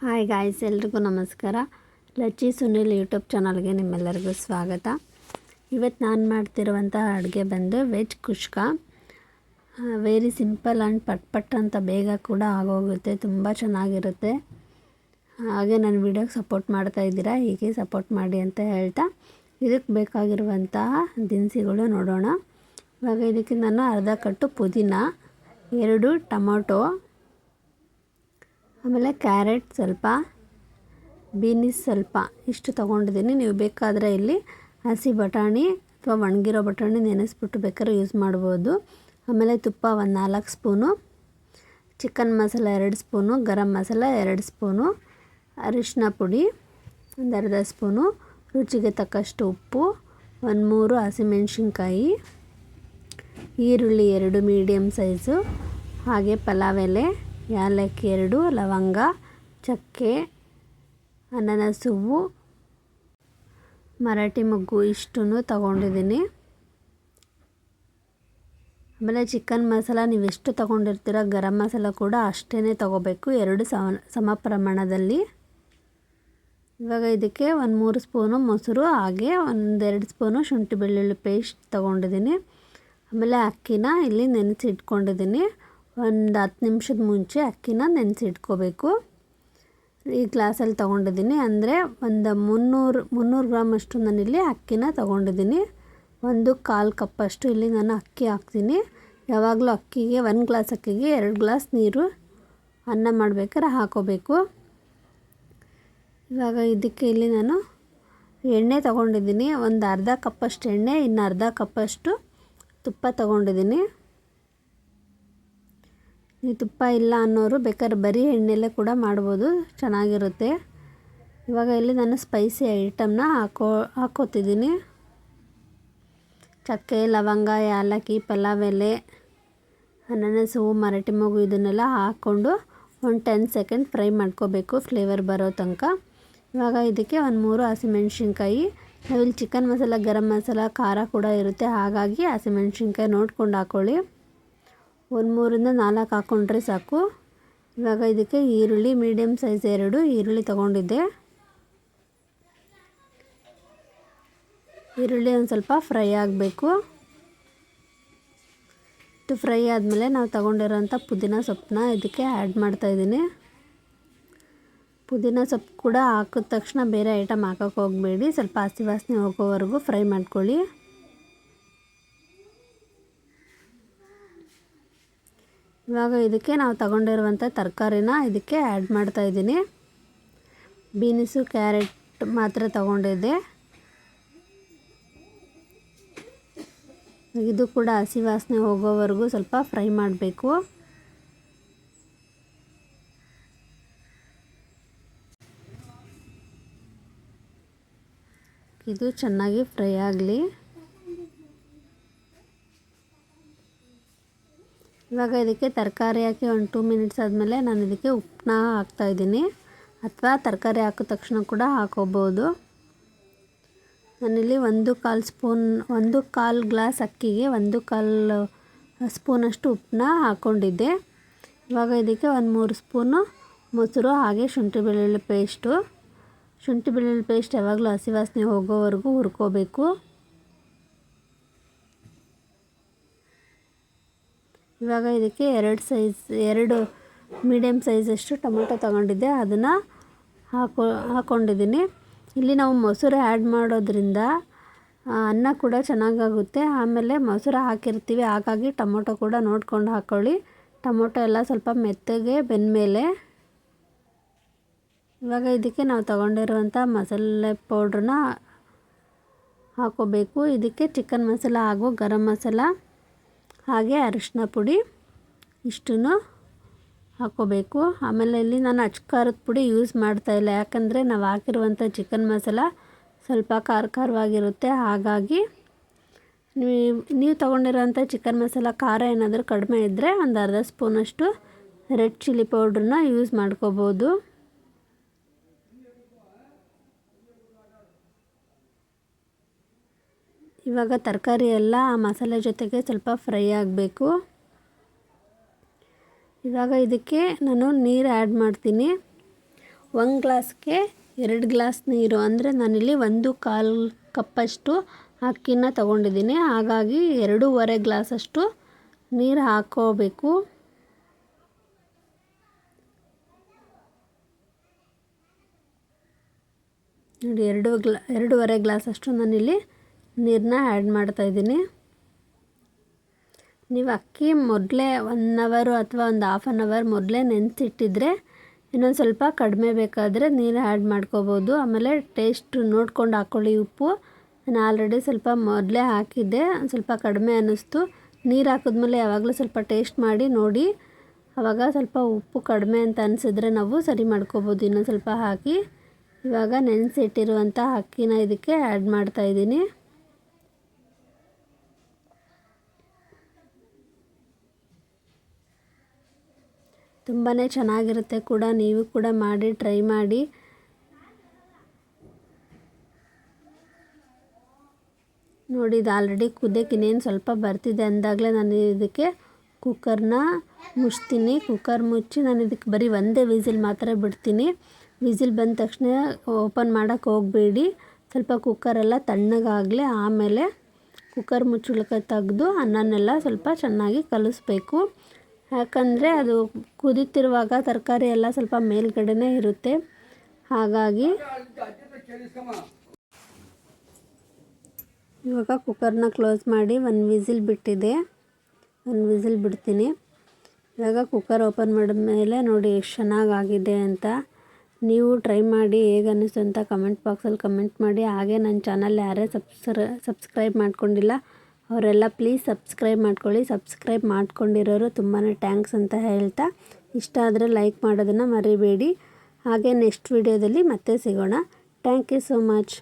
Hi guys ಎಲ್ರಿಗೂ ನಮಸ್ಕಾರ. Lachchi Sunil YouTube ಚಾನಲ್ಗೆ ನಿಮ್ಮೆಲ್ಲರಿಗೂ ಸ್ವಾಗತ. ಇವತ್ತು ನಾನು ಮಾಡ್ತಿರುವಂಥ ಅಡುಗೆ ಬಂದು veg kushka. Very simple and ಪಟ್ ಪಟ್ ಅಂತ ಬೇಗ ಕೂಡ ಆಗೋಗುತ್ತೆ, ತುಂಬ ಚೆನ್ನಾಗಿರುತ್ತೆ. ಹಾಗೆ ನನ್ನ ವಿಡಿಯೋಗೆ ಸಪೋರ್ಟ್ ಮಾಡ್ತಾ ಇದ್ದೀರಾ, ಹೀಗೆ ಸಪೋರ್ಟ್ ಮಾಡಿ ಅಂತ ಹೇಳ್ತಾ ಇದಕ್ಕೆ ಬೇಕಾಗಿರುವಂತಹ ದಿನಸಿಗಳು ನೋಡೋಣ. ಇವಾಗ ಇದಕ್ಕೆ ನಾನು ಅರ್ಧ ಕಟ್ಟು ಪುದೀನ, ಎರಡು ಟೊಮೊಟೊ ಆಮೇಲೆ ಕ್ಯಾರೆಟ್ ಸ್ವಲ್ಪ, ಬೀನಿಸ್ ಸ್ವಲ್ಪ ಇಷ್ಟು ತೊಗೊಂಡಿದ್ದೀನಿ. ನೀವು ಬೇಕಾದರೆ ಇಲ್ಲಿ ಹಸಿ ಬಟಾಣಿ ಅಥವಾ ಒಣಗಿರೋ ಬಟಾಣಿ ನೆನೆಸ್ಬಿಟ್ಟು ಬೇಕಾದ್ರೆ ಯೂಸ್ ಮಾಡ್ಬೋದು. ಆಮೇಲೆ ತುಪ್ಪ ಒಂದು ನಾಲ್ಕು ಸ್ಪೂನು, ಚಿಕನ್ ಮಸಾಲ ಎರಡು ಸ್ಪೂನು, ಗರಂ ಮಸಾಲ ಎರಡು ಸ್ಪೂನು ಅರಿಶಿನ ಪುಡಿ ಒಂದು ಅರ್ಧ ಸ್ಪೂನು, ರುಚಿಗೆ ತಕ್ಕಷ್ಟು ಉಪ್ಪು, ಒಂದು ಮೂರು ಹಸಿಮೆಣ್ಸಿನ್ಕಾಯಿ, ಈರುಳ್ಳಿ ಎರಡು ಮೀಡಿಯಮ್ ಸೈಜು ಹಾಗೆ ಪಲಾವ್ ಎಲೆ ಯಾಲಕ್ಕಿ ಎರಡು, ಲವಂಗ, ಚಕ್ಕೆ ಅನಾನಸ್ ಹೂವು ಮರಾಠಿ ಮೊಗ್ಗು ಇಷ್ಟನ್ನು ತಗೊಂಡಿದ್ದೀನಿ. ಆಮೇಲೆ ಚಿಕನ್ ಮಸಾಲ ನೀವು ಎಷ್ಟು ತೊಗೊಂಡಿರ್ತೀರ ಗರಂ ಮಸಾಲ ಕೂಡ ಅಷ್ಟೇ ತೊಗೋಬೇಕು, ಎರಡು ಸಮ ಸಮ ಪ್ರಮಾಣದಲ್ಲಿ. ಇವಾಗ ಇದಕ್ಕೆ ಒಂದು ಮೂರು ಸ್ಪೂನು ಮೊಸರು, ಹಾಗೆ ಒಂದೆರಡು ಸ್ಪೂನು ಶುಂಠಿ ಬೆಳ್ಳುಳ್ಳಿ ಪೇಸ್ಟ್ ತೊಗೊಂಡಿದ್ದೀನಿ. ಆಮೇಲೆ ಅಕ್ಕಿನ ಇಲ್ಲಿ ನೆನೆಸಿ ಇಟ್ಕೊಂಡಿದ್ದೀನಿ ಒಂದು ಹತ್ತು ನಿಮಿಷದ ಮುಂಚೆ ಅಕ್ಕಿನ ನೆನೆಸಿಟ್ಕೋಬೇಕು. ಈ ಗ್ಲಾಸಲ್ಲಿ ತೊಗೊಂಡಿದ್ದೀನಿ. ಅಂದರೆ ಒಂದು ಮುನ್ನೂರು ಮುನ್ನೂರು ಗ್ರಾಮಷ್ಟು ನಾನಿಲ್ಲಿ ಅಕ್ಕಿನ ತೊಗೊಂಡಿದ್ದೀನಿ. ಒಂದು ಕಾಲು ಕಪ್ಪಷ್ಟು ಇಲ್ಲಿ ನಾನು ಅಕ್ಕಿ ಹಾಕ್ತೀನಿ. ಯಾವಾಗಲೂ ಅಕ್ಕಿಗೆ, ಒಂದು ಗ್ಲಾಸ್ ಅಕ್ಕಿಗೆ ಎರಡು ಗ್ಲಾಸ್ ನೀರು ಅನ್ನ ಮಾಡಬೇಕಾದ್ರೆ ಹಾಕೋಬೇಕು. ಇವಾಗ ಇದಕ್ಕೆ ಇಲ್ಲಿ ನಾನು ಎಣ್ಣೆ ತೊಗೊಂಡಿದ್ದೀನಿ. ಒಂದು ಅರ್ಧ ಕಪ್ಪಷ್ಟು ಎಣ್ಣೆ, ಇನ್ನು ಅರ್ಧ ಕಪ್ಪಷ್ಟು ತುಪ್ಪ ತೊಗೊಂಡಿದ್ದೀನಿ. ತುಪ್ಪ ಇಲ್ಲ ಅನ್ನೋರು ಬೇಕಾದ್ರೆ ಬರೀ ಎಣ್ಣೆಲೆ ಕೂಡ ಮಾಡ್ಬೋದು, ಚೆನ್ನಾಗಿರುತ್ತೆ. ಇವಾಗ ಇಲ್ಲಿ ನಾನು ಸ್ಪೈಸಿ ಐಟಮ್ನ ಹಾಕೋ, ಹಾಕೋತಿದ್ದೀನಿ. ಚಕ್ಕೆ, ಲವಂಗ ಏಲಕ್ಕಿ ಪಲಾವ್, ಎಲೆ, ಅನಾನಸ್ ಹೂವು ಮರಾಠಿ, ಮಗು ಇದನ್ನೆಲ್ಲ ಹಾಕ್ಕೊಂಡು ಒಂದು ಟೆನ್ ಸೆಕೆಂಡ್ ಫ್ರೈ ಮಾಡ್ಕೋಬೇಕು ಫ್ಲೇವರ್ ಬರೋ ತನಕ. ಇವಾಗ ಇದಕ್ಕೆ ಒಂದು ಮೂರು ಹಸಿಮೆಣ್ಸಿನ್ಕಾಯಿ, ನಾವಿಲ್ಲಿ ಚಿಕನ್ ಮಸಾಲ, ಗರಂ ಮಸಾಲ, ಖಾರ ಕೂಡ ಇರುತ್ತೆ. ಹಾಗಾಗಿ ಹಸಿಮೆಣ್ಸಿನ್ಕಾಯಿ ನೋಡ್ಕೊಂಡು ಹಾಕ್ಕೊಳ್ಳಿ ಒಂದು ಮೂರಿಂದ ನಾಲ್ಕು ಹಾಕ್ಕೊಂಡ್ರೆ ಸಾಕು. ಇವಾಗ ಇದಕ್ಕೆ ಈರುಳ್ಳಿ ಮೀಡಿಯಮ್ ಸೈಜ್ ಎರಡು ಈರುಳ್ಳಿ ತೊಗೊಂಡಿದ್ದೆ. ಈರುಳ್ಳಿ ಒಂದು ಸ್ವಲ್ಪ ಫ್ರೈ ಆಗಬೇಕು. ಇಷ್ಟು ಫ್ರೈ ಆದಮೇಲೆ ನಾವು ತಗೊಂಡಿರೋಂಥ ಪುದೀನ ಸೊಪ್ಪನ್ನ ಇದಕ್ಕೆ ಆ್ಯಡ್ ಮಾಡ್ತಾಯಿದ್ದೀನಿ ಪುದೀನ ಸೊಪ್ಪು ಕೂಡ ಹಾಕಿದ ತಕ್ಷಣ ಬೇರೆ ಐಟಮ್ ಹಾಕೋಕ್ಕೆ ಹೋಗಬೇಡಿ. ಸ್ವಲ್ಪ ಹಸಿ ವಾಸನೆ ಹೋಗೋವರೆಗೂ ಫ್ರೈ ಮಾಡ್ಕೊಳ್ಳಿ. ಇವಾಗ ಇದಕ್ಕೆ ನಾವು ತಗೊಂಡಿರುವಂಥ ತರಕಾರಿನ ಇದಕ್ಕೆ ಆ್ಯಡ್ ಮಾಡ್ತಾಯಿದ್ದೀನಿ ಬೀನ್ಸು, ಕ್ಯಾರೆಟ್ ಮಾತ್ರ ತಗೊಂಡಿದ್ದೆ. ಇದು ಕೂಡ ಹಸಿ ವಾಸನೆ ಹೋಗೋವರೆಗೂ ಸ್ವಲ್ಪ ಫ್ರೈ ಮಾಡಬೇಕು. ಇದು ಚೆನ್ನಾಗಿ ಫ್ರೈ ಆಗಲಿ. ಇವಾಗ ಇದಕ್ಕೆ ತರಕಾರಿ ಹಾಕಿ ಒಂದು ಟೂ ಮಿನಿಟ್ಸ್ ಆದಮೇಲೆ ನಾನು ಇದಕ್ಕೆ ಉಪ್ಪನ್ನ ಹಾಕ್ತಾಯಿದ್ದೀನಿ ಅಥವಾ ತರಕಾರಿ ಹಾಕಿದ ತಕ್ಷಣ ಕೂಡ ಹಾಕೋಬೋದು. ನಾನಿಲ್ಲಿ ಒಂದು ಕಾಲು ಸ್ಪೂನ್, ಒಂದು ಕಾಲು ಗ್ಲಾಸ್ ಅಕ್ಕಿಗೆ ಒಂದು ಕಾಲು ಸ್ಪೂನಷ್ಟು ಉಪ್ಪನ್ನ ಹಾಕ್ಕೊಂಡಿದ್ದೆ ಇವಾಗ ಇದಕ್ಕೆ ಒಂದು ಮೂರು ಸ್ಪೂನು ಮೊಸರು ಹಾಗೆ ಶುಂಠಿ ಬೆಳ್ಳುಳ್ಳಿ ಪೇಸ್ಟು. ಶುಂಠಿ ಬೆಳ್ಳುಳ್ಳಿ ಪೇಸ್ಟ್ ಯಾವಾಗಲೂ ಹಸಿ ವಾಸನೆ ಹೋಗೋವರೆಗೂ ಹುರ್ಕೋಬೇಕು. ಇವಾಗ ಇದಕ್ಕೆ ಎರಡು ಸೈಜ್, ಎರಡು ಮೀಡಿಯಮ್ ಸೈಜಷ್ಟು ಟೊಮೊಟೊ ತಗೊಂಡಿದ್ದೆ. ಅದನ್ನು ಹಾಕೊ ಹಾಕ್ಕೊಂಡಿದ್ದೀನಿ ಇಲ್ಲಿ ನಾವು ಮೊಸರು ಆ್ಯಡ್ ಮಾಡೋದ್ರಿಂದ ಅನ್ನ ಕೂಡ ಚೆನ್ನಾಗಾಗುತ್ತೆ. ಆಮೇಲೆ ಮೊಸರು ಹಾಕಿರ್ತೀವಿ. ಹಾಗಾಗಿ ಟೊಮೊಟೊ ಕೂಡ ನೋಡ್ಕೊಂಡು ಹಾಕ್ಕೊಳ್ಳಿ ಟೊಮೊಟೊ ಎಲ್ಲ ಸ್ವಲ್ಪ ಮೆತ್ತಗೆ ಬೆಂದಮೇಲೆ, ಇವಾಗ ಇದಕ್ಕೆ ನಾವು ತಗೊಂಡಿರುವಂಥ ಮಸಾಲೆ ಪೌಡ್ರನ್ನ ಹಾಕೋಬೇಕು. ಇದಕ್ಕೆ ಚಿಕನ್ ಮಸಾಲ ಹಾಗೂ ಗರಂ ಮಸಾಲ. ಹಾಗೆ ಅರಿಶಿನ ಪುಡಿ ಇಷ್ಟನ್ನು ಹಾಕೋಬೇಕು ಆಮೇಲೆ ಇಲ್ಲಿ ನಾನು ಅಚ್ಕಾರದ ಪುಡಿ ಯೂಸ್ ಮಾಡ್ತಾಯಿಲ್ಲ ಯಾಕಂದರೆ ನಾವು ಹಾಕಿರುವಂಥ ಚಿಕನ್ ಮಸಾಲ ಸ್ವಲ್ಪ ಖಾರ ಖಾರವಾಗಿರುತ್ತೆ. ಹಾಗಾಗಿ ನೀವು ನೀವು ತೊಗೊಂಡಿರೋಂಥ ಚಿಕನ್ ಮಸಾಲ ಖಾರ ಏನಾದರೂ ಕಡಿಮೆ ಇದ್ದರೆ ಒಂದು ಅರ್ಧ ಸ್ಪೂನಷ್ಟು ರೆಡ್ ಚಿಲ್ಲಿ ಪೌಡ್ರನ್ನ ಯೂಸ್ ಮಾಡ್ಕೋಬೋದು. ಇವಾಗ ತರಕಾರಿ ಎಲ್ಲ ಆ ಮಸಾಲೆ ಜೊತೆಗೆ ಸ್ವಲ್ಪ ಫ್ರೈ ಆಗಬೇಕು. ಇವಾಗ ಇದಕ್ಕೆ ನಾನು ನೀರು ಆ್ಯಡ್ ಮಾಡ್ತೀನಿ. ಒಂದು ಗ್ಲಾಸ್ಗೆ ಎರಡು ಗ್ಲಾಸ್ ನೀರು ಅಂದರೆ ನಾನಿಲ್ಲಿ ಒಂದು ಕಾಲು ಕಪ್ಪಷ್ಟು ಅಕ್ಕಿನ ತಗೊಂಡಿದ್ದೀನಿ. ಹಾಗಾಗಿ ಎರಡೂವರೆ ಗ್ಲಾಸಷ್ಟು ನೀರು ಹಾಕೋಬೇಕು. ನೋಡಿ, ಎರಡು ಗ್ಲಾ, ಎರಡೂವರೆ ಗ್ಲಾಸಷ್ಟು ನಾನಿಲ್ಲಿ ನೀರನ್ನ ಆ್ಯಡ್ ಮಾಡ್ತಾಯಿದ್ದೀನಿ ನೀವು ಅಕ್ಕಿ ಮೊದಲೇ ಒನ್ ಅವರು ಅಥವಾ ಒಂದು ಹಾಫ್ ಆನ್ ಅವರ್ ಮೊದಲೇ ನೆನೆಸಿಟ್ಟಿದ್ರೆ ಇನ್ನೊಂದು ಸ್ವಲ್ಪ ಕಡಿಮೆ ಬೇಕಾದರೆ ನೀರು ಆ್ಯಡ್ ಮಾಡ್ಕೋಬೋದು. ಆಮೇಲೆ ಟೇಸ್ಟ್ ನೋಡ್ಕೊಂಡು ಹಾಕ್ಕೊಳ್ಳಿ ಉಪ್ಪು. ನಾನು ಆಲ್ರೆಡಿ ಸ್ವಲ್ಪ ಮೊದಲೇ ಹಾಕಿದ್ದೆ. ಒಂದು ಸ್ವಲ್ಪ ಕಡಿಮೆ ಅನ್ನಿಸ್ತು. ನೀರು ಹಾಕಿದ್ಮೇಲೆ ಯಾವಾಗಲೂ ಸ್ವಲ್ಪ ಟೇಸ್ಟ್ ಮಾಡಿ ನೋಡಿ. ಆವಾಗ ಸ್ವಲ್ಪ ಉಪ್ಪು ಕಡಿಮೆ ಅಂತ ಅನಿಸಿದ್ರೆ ನಾವು ಸರಿ ಮಾಡ್ಕೋಬೋದು. ಇನ್ನೊಂದು ಸ್ವಲ್ಪ ಹಾಕಿ. ಇವಾಗ ನೆನೆಸಿಟ್ಟಿರುವಂಥ ಅಕ್ಕಿನ ಇದಕ್ಕೆ ಆ್ಯಡ್ ಮಾಡ್ತಾಯಿದ್ದೀನಿ ತುಂಬಾ ಚೆನ್ನಾಗಿರುತ್ತೆ ಕೂಡ, ನೀವು ಕೂಡ ಮಾಡಿ ಟ್ರೈ ಮಾಡಿ. ನೋಡಿ, ಇದು ಆಲ್ರೆಡಿ ಕುದಿಯೋಕೆ ಇನ್ನೇನು ಸ್ವಲ್ಪ ಬರ್ತಿದೆ ಅಂದಾಗಲೇ ನಾನು ಇದಕ್ಕೆ ಕುಕ್ಕರ್ನ ಮುಚ್ತೀನಿ. ಕುಕ್ಕರ್ ಮುಚ್ಚಿ ನಾನು ಇದಕ್ಕೆ ಬರೀ ಒಂದೇ ವಿಸಿಲ್ ಮಾತ್ರ ಬಿಡ್ತೀನಿ. ವಿಸಿಲ್ ಬಂದ ತಕ್ಷಣ ಓಪನ್ ಮಾಡೋಕ್ಕೆ ಹೋಗಬೇಡಿ. ಸ್ವಲ್ಪ ಕುಕ್ಕರೆಲ್ಲ ತಣ್ಣಗಾಗಲಿ ಆಮೇಲೆ ಕುಕ್ಕರ್ ಮುಚ್ಚಳಕ್ಕೆ ತೆಗೆದು ಅನ್ನನೆಲ್ಲ ಸ್ವಲ್ಪ ಚೆನ್ನಾಗಿ ಕಲಿಸ್ಬೇಕು. ಯಾಕಂದರೆ ಅದು ಕುದೀತಿರುವಾಗ ತರಕಾರಿ ಎಲ್ಲ ಸ್ವಲ್ಪ ಮೇಲ್ಗಡೆನೇ ಇರುತ್ತೆ. ಹಾಗಾಗಿ ಇವಾಗ ಕುಕ್ಕರ್ನ ಕ್ಲೋಸ್ ಮಾಡಿ ಒಂದು ವಿಸಿಲ್ ಬಿಟ್ಟಿದೆ. ಒಂದು ವಿಸಿಲ್ ಬಿಡ್ತೀನಿ. ಇವಾಗ ಕುಕ್ಕರ್ ಓಪನ್ ಮಾಡಿದ ಮೇಲೆ ನೋಡಿ ಎಷ್ಟು ಚೆನ್ನಾಗಾಗಿದೆ ಅಂತ ನೀವು ಟ್ರೈ ಮಾಡಿ ಹೇಗೆ ಅನ್ನಿಸ್ತು ಅಂತ ಕಮೆಂಟ್ ಬಾಕ್ಸಲ್ಲಿ ಕಮೆಂಟ್ ಮಾಡಿ. ಹಾಗೆ ನನ್ನ ಚಾನಲ್ ಯಾರೇ ಸಬ್ಸ್ಕ್ರ ಸಬ್ಸ್ಕ್ರೈಬ್ ಮಾಡ್ಕೊಂಡಿಲ್ಲ ಅವರೆಲ್ಲ ಪ್ಲೀಸ್ ಸಬ್ಸ್ಕ್ರೈಬ್ ಮಾಡ್ಕೊಳ್ಳಿ. ಸಬ್ಸ್ಕ್ರೈಬ್ ಮಾಡ್ಕೊಂಡಿರೋರು ತುಂಬಾ ಟ್ಯಾಂಕ್ಸ್ ಅಂತ ಹೇಳ್ತಾ. ಇಷ್ಟ ಆದರೆ ಲೈಕ್ ಮಾಡೋದನ್ನು ಮರಿಬೇಡಿ. ಹಾಗೆ ನೆಕ್ಸ್ಟ್ ವಿಡಿಯೋದಲ್ಲಿ ಮತ್ತೆ ಸಿಗೋಣ. Thank you so much